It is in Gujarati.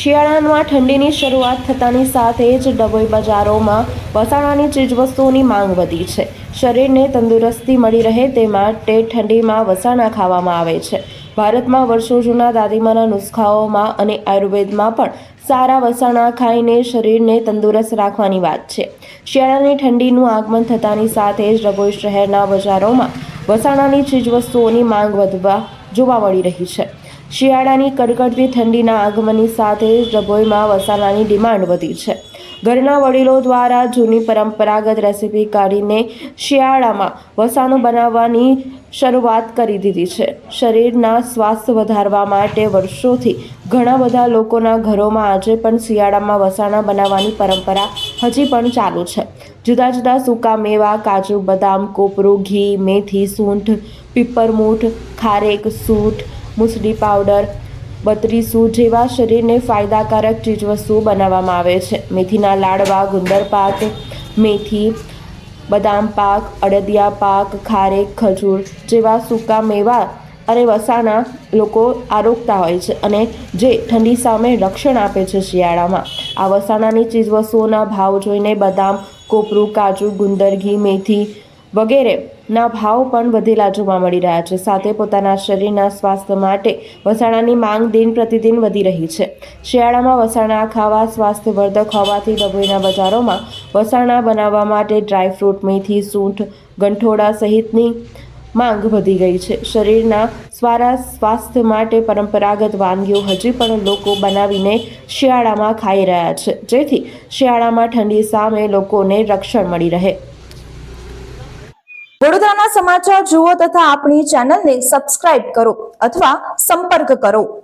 શિયાળામાં ઠંડીની શરૂઆત થતાની સાથે જ ડભોઈ બજારોમાં વસાણાની ચીજવસ્તુઓની માંગ વધી છે. શરીરને તંદુરસ્તી મળી રહે તે માટે ઠંડીમાં વસાણા ખાવામાં આવે છે. ભારતમાં વર્ષો જૂના દાદીમાના નુસ્ખાઓમાં અને આયુર્વેદમાં પણ સારા વસાણા ખાઈને શરીરને તંદુરસ્ત રાખવાની વાત છે. શિયાળાની ઠંડીનું આગમન થતાની સાથે જ ડભોઈ શહેરના બજારોમાં વસાણાની ચીજવસ્તુઓની માંગ વધવા જોવા મળી રહી છે. શિયાળાની કડકડતી ઠંડીના આગમનની સાથે જ ડભોઈમાં વસાણાની ડિમાન્ડ વધી છે. ઘરના વડીલો દ્વારા જૂની પરંપરાગત રેસીપી કાઢીને શિયાળામાં વસાણું બનાવવાની શરૂઆત કરી દીધી છે. શરીરના સ્વાસ્થ્ય વધારવા માટે વર્ષોથી ઘણા બધા લોકોના ઘરોમાં આજે પણ શિયાળામાં વસાણા બનાવવાની પરંપરા હજી પણ ચાલુ છે. જુદા જુદા સૂકા મેવા, કાજુ, બદામ, કોપરું, ઘી, મેથી, સૂંઠ, પીપરમૂઠ, ખારેક, સૂંઠ મુસળી પાવડર બત્રીસું જેવા શરીરને ફાયદાકારક ચીજવસ્તુઓ બનાવવામાં આવે છે. મેથીના લાડવા, ગુંદર પાક, મેથી, બદામ પાક, અડદિયા પાક, ખારેક, ખજૂર જેવા સૂકા મેવા અને વસાણા લોકો આરોગતા હોય છે અને જે ઠંડી સામે રક્ષણ આપે છે શિયાળામાં. આ વસાણાની ચીજવસ્તુઓના ભાવ જોઈને બદામ, કોપરું, કાજુ, ગુંદર, ઘી, મેથી વગેરેના ભાવ પણ વધેલા જોવા મળી રહ્યા છે. સાથે પોતાના શરીરના સ્વાસ્થ્ય માટે વસાણાની માંગ દિન પ્રતિદિન વધી રહી છે. શિયાળામાં વસાણા ખાવા, સ્વાસ્થ્યવર્ધક હોવાથી ડભોઈના બજારોમાં વસાણા બનાવવા માટે ડ્રાયફ્રૂટ મેથી, સૂંઠ, ગંઠોડા સહિતની માંગ વધી ગઈ છે. શરીરના સારા સ્વાસ્થ્ય માટે પરંપરાગત વાનગીઓ હજી પણ લોકો બનાવીને શિયાળામાં ખાઈ રહ્યા છે. જેથી શિયાળામાં ઠંડી સામે લોકોને રક્ષણ મળી રહે. વડોદરાના સમાચાર જુઓ તથા આપણી ચેનલને સબસ્ક્રાઇબ કરો અથવા સંપર્ક કરો.